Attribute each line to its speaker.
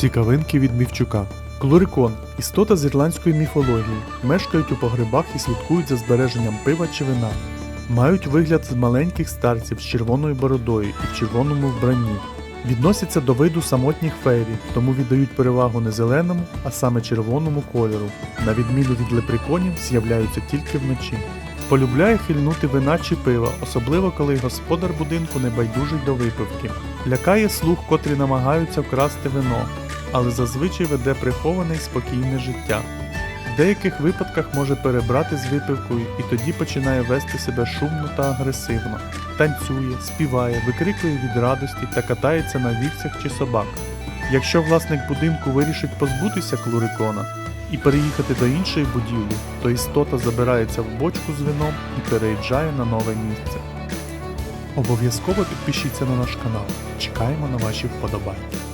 Speaker 1: Цікавинки від Мівчука. Клорикон істота з ірландської міфології. Мешкають у погребах і слідкують за збереженням пива чи вина. Мають вигляд з маленьких старців з червоною бородою і в червоному вбранні. Відносяться до виду самотніх фейрі, тому віддають перевагу не зеленому, а саме червоному кольору. На відміну від лепреконів, з'являються тільки вночі. Полюбляє хильнути вина чи пива, особливо коли господар будинку не байдужий до випивки. Лякає слуг, котрі намагаються вкрасти вино, але зазвичай веде приховане й спокійне життя. В деяких випадках може перебрати з випивкою і тоді починає вести себе шумно та агресивно, танцює, співає, викрикує від радості та катається на вівцях чи собак. Якщо власник будинку вирішить позбутися клурикона і переїхати до іншої будівлі, то істота забирається в бочку з вином і переїжджає на нове місце. Обов'язково підпишіться на наш канал. Чекаємо на ваші вподобайки.